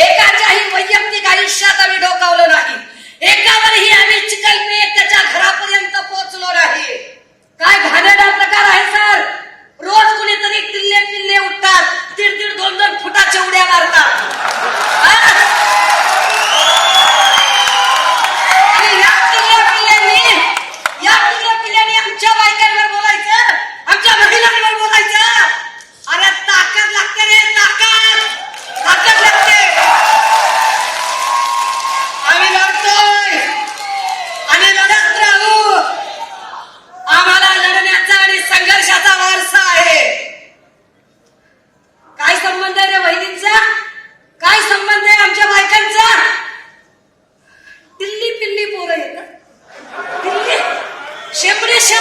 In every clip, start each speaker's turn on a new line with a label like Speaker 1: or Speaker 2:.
Speaker 1: एकाच्याही वैयक्तिक आयुष्यात आम्ही डोकावलं नाही. एकावरही आम्ही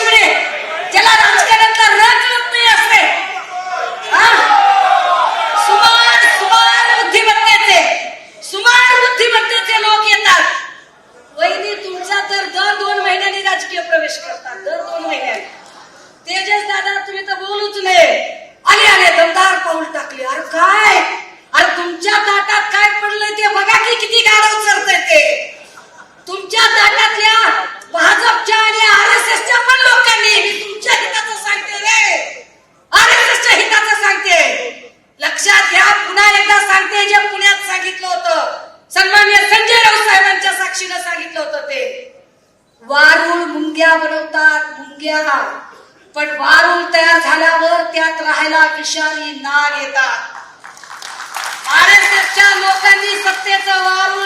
Speaker 1: असणे ज्याला राजकारणातला रस होत नाही असणे सुमार सुमार बुद्धिमत्तेचे सुमार बुद्धिमत्तेचे लोक येतात. वहिनी तुमचा तर दर दोन महिन्यांनी राजकीय प्रवेश करतात. दर दोन महिन्यांनी. तेजस दादा तुम्ही तर बोलूच नये. पुन्हा एकदा सांगते जे पुण्यात सांगितलं होतं. सन्मान्य संजय राऊत साहेबांच्या साक्षीनं सांगितलं होतं ते. वारूळ मुंग्या बनवतात मुंग्या. पण वारूळ तयार झाल्यावर त्यात राहायला विषारी नाग येतात. आर एस एसच्या लोकांनी सत्तेचं वारूळ